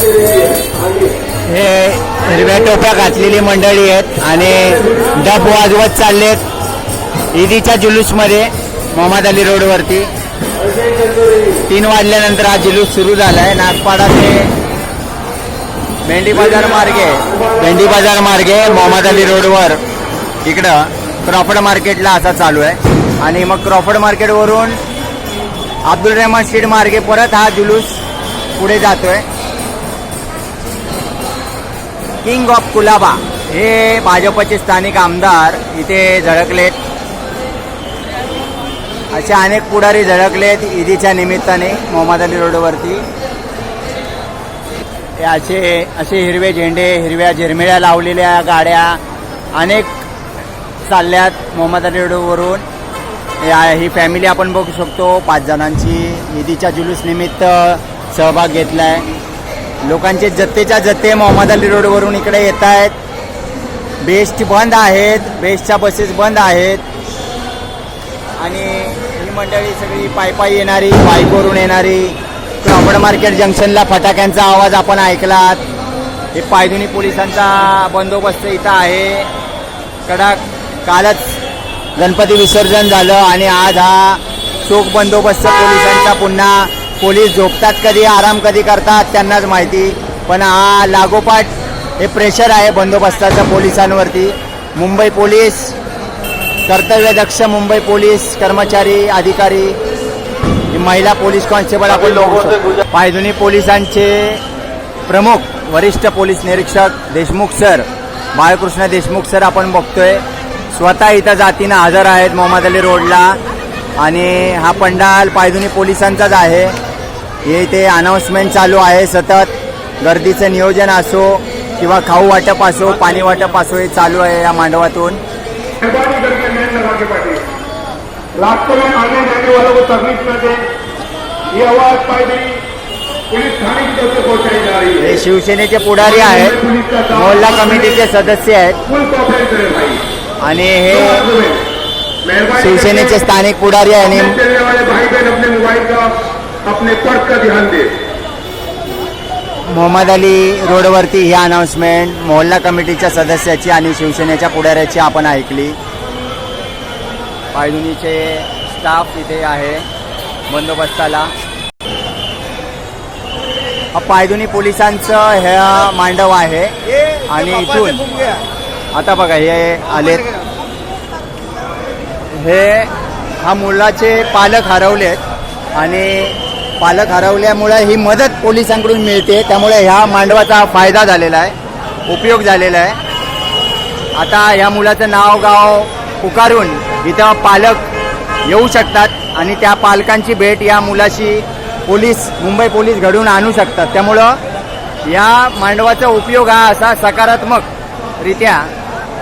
हे हिरव्या टोप्या घातलेली मंडळी आहेत आणि डब वाजवत चाललेत ईदीच्या जुलूसमध्ये मोहम्मद अली रोडवरती. तीन वाजल्यानंतर हा जुलूस सुरू झाला आहे नागपाडा ते भेंडी बाजार मार्गे. भेंडी बाजार मार्गे मोहम्मद अली रोडवर. इकडं क्रॉफर्ड मार्केटला असा चालू आहे. आणि मग क्रॉफर्ड मार्केटवरून अब्दुल रहमान स्ट्रीट मार्गे परत हा जुलूस पुढे जातोय. किंग ऑफ कुलाबा हे भाजपचे स्थानिक आमदार इथे झळकलेत. असे अनेक पुढारी झळकलेत ईदीच्या निमित्ताने मोहम्मद अली रोडवरती. असे असे हिरवे झेंडे हिरव्या झिरमिळ्या लावलेल्या गाड्या अनेक चालल्यात मोहम्मद अली रोडवरून. या ही फॅमिली आपण बघू शकतो. पाच जणांची ईदीच्या जुलूस निमित्त सहभाग आहे लोकांचे जत्तेच्या जत्ते मोहम्मद अली रोडवरून इकडे येत आहेत. बेस्ट बंद आहेत. बेस्टच्या बसेस बंद आहेत. आणि ही मंडळी सगळी पायी पायी येणारी बाईकवरून येणारी. क्रॉफर्ड मार्केट जंक्शनला फटाक्यांचा आवाज आपण ऐकलात. हे पायदुनी पोलिसांचा बंदोबस्त इथं आहे. कडक कालच गणपती विसर्जन झालं आणि आज हा चोख बंदोबस्त पोलिसांचा पुन्हा पोलीस झोपतात कधी आराम कधी करतात त्यांनाच माहिती. पण हा लागोपाठ हे प्रेशर आहे बंदोबस्ताचं पोलिसांवरती. मुंबई पोलीस कर्तव्यदक्ष मुंबई पोलीस कर्मचारी अधिकारी महिला पोलीस कॉन्स्टेबल आपण बघू पायदुनी पोलिसांचे प्रमुख वरिष्ठ पोलीस निरीक्षक देशमुख सर बाळकृष्ण देशमुख सर आपण बघतोय. स्वतः इथं जातीनं हजर आहेत मोहम्मद अली रोडला. आणि हा पंडाल पायदुनी पोलिसांचाच आहे. हे इथे अनाऊन्समेंट चालू आहे. सतत गर्दीचं नियोजन असो किंवा खाऊ वाटप असो पाणी वाटप असो हे चालू आहे या मांडवातून. में आने जाने वालों को तकलीफ न दे ये आवाज पुलिस थाने की तरफ से पहुंचाई जा रही है हे शिवसेनेचे पुढारी आहेत. मोहल्ला कमिटीचे सदस्य आहेत. आणि हे शिवसेनेचे स्थानिक पुढारी आहे. आणि अपने मोबाइल का ध्यान दे। मोहम्मद अली रोडवरती ही अनाऊन्समेंट मोहल्ला कमिटीच्या सदस्याची आणि शिवसेनेच्या पुढाऱ्याची आपण ऐकली. पायधुनीचे स्टाफ इथे आहे बंदोबस्ताला. पायधुनी पोलिसांचं हे मांडव आहे. आणि इथून आता बघा हे आलेत. हे हा मुलाचे पालक हरवलेत. आणि पालक हरवल्यामुळे ही मदत पोलिसांकडून मिळते. त्यामुळे ह्या मांडवाचा फायदा झालेला आहे. उपयोग झालेला आहे. आता ह्या मुलाचं नाव गाव पुकारून इथं पालक येऊ शकतात आणि त्या पालकांची भेट या मुलाशी पोलीस मुंबई पोलीस घडवून आणू शकतात. त्यामुळं या मांडवाचा उपयोग हा असा सकारात्मक रित्या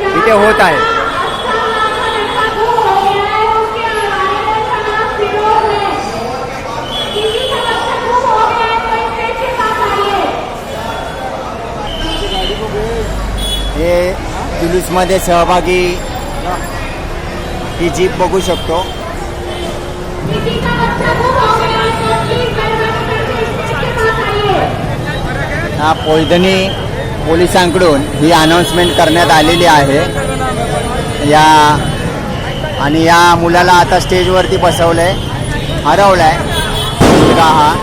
इथे होत आहे हे जुलूसमध्ये सहभागी ही जीप बघू शकतो. हा पोयधनी पोलिसांकडून ही अनाऊन्समेंट करण्यात आलेली आहे. या आणि या मुलाला आता स्टेजवरती बसवलंय. हरवलाय. मुलगा हा.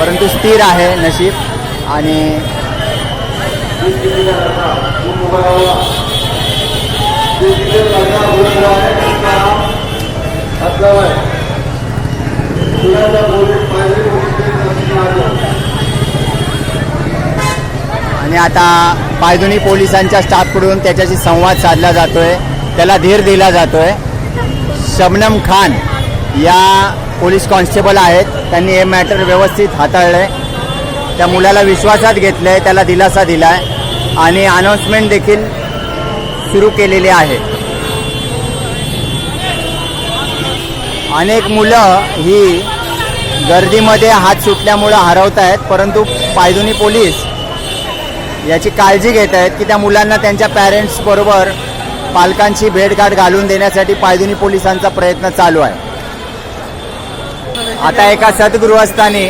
परंतु स्थिर आहे नशीब. आणि आणि आता पायदुनी पोलिसांच्या स्टाफकडून त्याच्याशी संवाद साधला जातोय. त्याला धीर दिला जातोय. शबनम खान या पोलीस कॉन्स्टेबल आहेत. त्यांनी हे मॅटर व्यवस्थित हाताळलंय. त्या मुलाला विश्वासात घेतलंय त्याला दिलासा दिलाय. आणि अनाऊन्समेंट देखील सुरू केलेले आहे. अनेक मुलं ही गर्दीमध्ये हात सुटल्यामुळं हरवत आहेत परंतु पायदुनी पोलीस याची काळजी घेत आहेत की त्या मुलांना त्यांच्या पॅरेंट्स बरोबर पालकांची भेटगाठ घालून देण्यासाठी पायदुनी पोलिसांचा प्रयत्न चालू आहे. आता एका सद्गृहस्थाने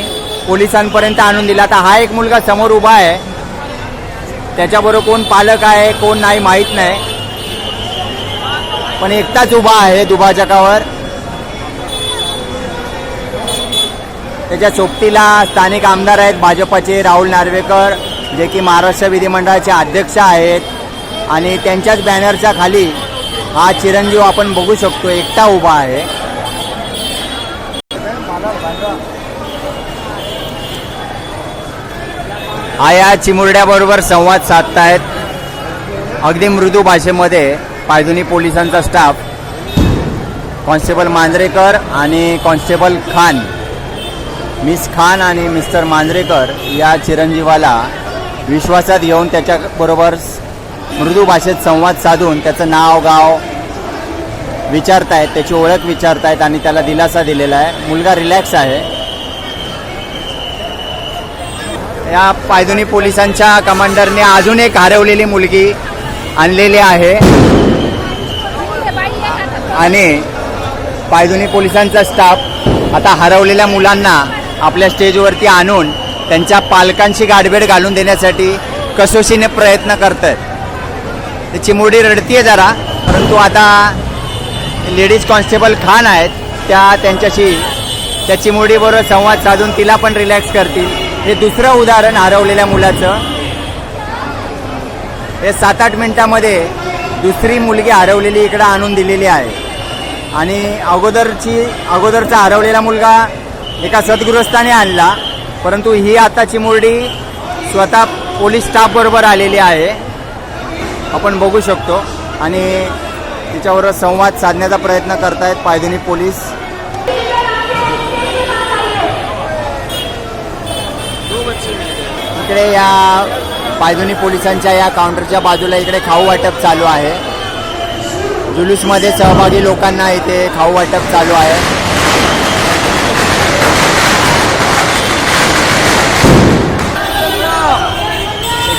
पोलिसांपर्यंत आणून दिला. आता हा एक मुलगा समोर उभा आहे. त्याच्याबरोबर कोण पालक आहे कोण नाही माहीत नाही. पण एकटाच उभा आहे दुभाजकावर. त्याच्या सोबतीला स्थानिक आमदार आहेत भाजपाचे राहुल नार्वेकर जे की महाराष्ट्र विधिमंडळाचे अध्यक्ष आहेत. आणि त्यांच्याच बॅनरच्या खाली हा चिरंजीव आपण बघू शकतो एकटा उभा आहे. आया या चिमुरड्याबरोबर संवाद साधतायत. अगदी मृदू भाषेमध्ये पायदुनी पोलिसांचा स्टाफ कॉन्स्टेबल मांजरेकर आणि कॉन्स्टेबल खान. मिस खान आणि मिस्टर मांजरेकर या चिरंजीवाला विश्वासात घेऊन त्याच्याबरोबर मृदू भाषेत संवाद साधून त्याचं नाव गाव विचारतायत त्याची ओळख विचारतायत आणि त्याला दिलासा दिलेला आहे. मुलगा रिलॅक्स आहे. या पायदुनी पोलिसांच्या कमांडरने अजून एक हरवलेली मुलगी आणलेली आहे. आणि पायदुनी पोलिसांचा स्टाफ आता हरवलेल्या मुलांना आपल्या स्टेजवरती आणून त्यांच्या पालकांशी गाडबेड घालून देण्यासाठी कसोशीने प्रयत्न करत आहेत त्याची मुडी रडतीये जरा परंतु आता लेडीज कॉन्स्टेबल खान आहेत त्या त्यांच्याशी त्या चिमुडीबरोबर संवाद साधून तिला पण रिलॅक्स करतील. हे दुसरं उदाहरण हरवलेल्या मुलाचं. हे सात आठ मिनटामध्ये दुसरी मुलगी हरवलेली इकडं आणून दिलेली आहे. आणि अगोदरची अगोदरचा हरवलेला मुलगा एका सद्गृहस्थाने आणला. परंतु ही आता चिमुरडी स्वतः पोलीस स्टाफबरोबर आलेली आहे. आपण बघू शकतो. आणि तिच्यावर संवाद साधण्याचा प्रयत्न करतायत पायधुनी पोलीस. इकडे या पायधुनी पोलिसांच्या या काउंटरच्या बाजूला इकडे खाऊ वाटप चालू आहे. जुलूसमध्ये सहभागी लोकांना इथे खाऊ वाटप चालू आहे.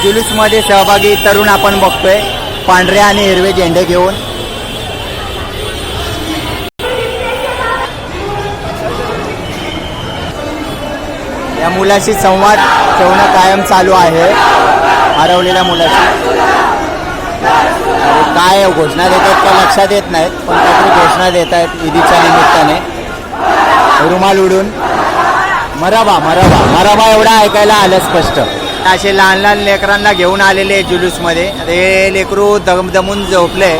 जुलूसमध्ये सहभागी तरुण आपण बघतोय. पांढरे आणि हिरवे झेंडे घेऊन. या मुलाशी संवाद ठेवणं कायम चालू आहे. हरवलेल्या मुलाशी. काय घोषणा देतात का लक्षात येत नाहीत पण काहीतरी घोषणा देत आहेत ईदीच्या निमित्ताने. रुमाल उडून. मराबा मराबा मराबा एवढा ऐकायला आलं स्पष्ट. असे लहान लहान लेकरांना घेऊन आलेले जुलूसमध्ये. आता हे लेकरू दम दमून झोपले.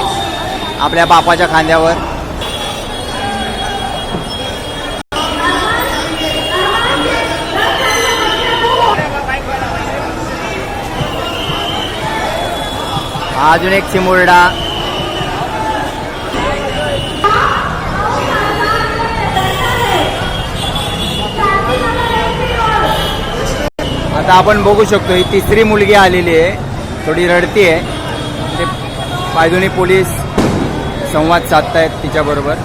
आपल्या बापाच्या खांद्यावर. अजून एक चिमुरडा. आता आपण बघू शकतो ही तिसरी मुलगी आलेली आहे. थोडी रडती आहे. ते पायदुनी पोलीस संवाद साधतायत तिच्याबरोबर.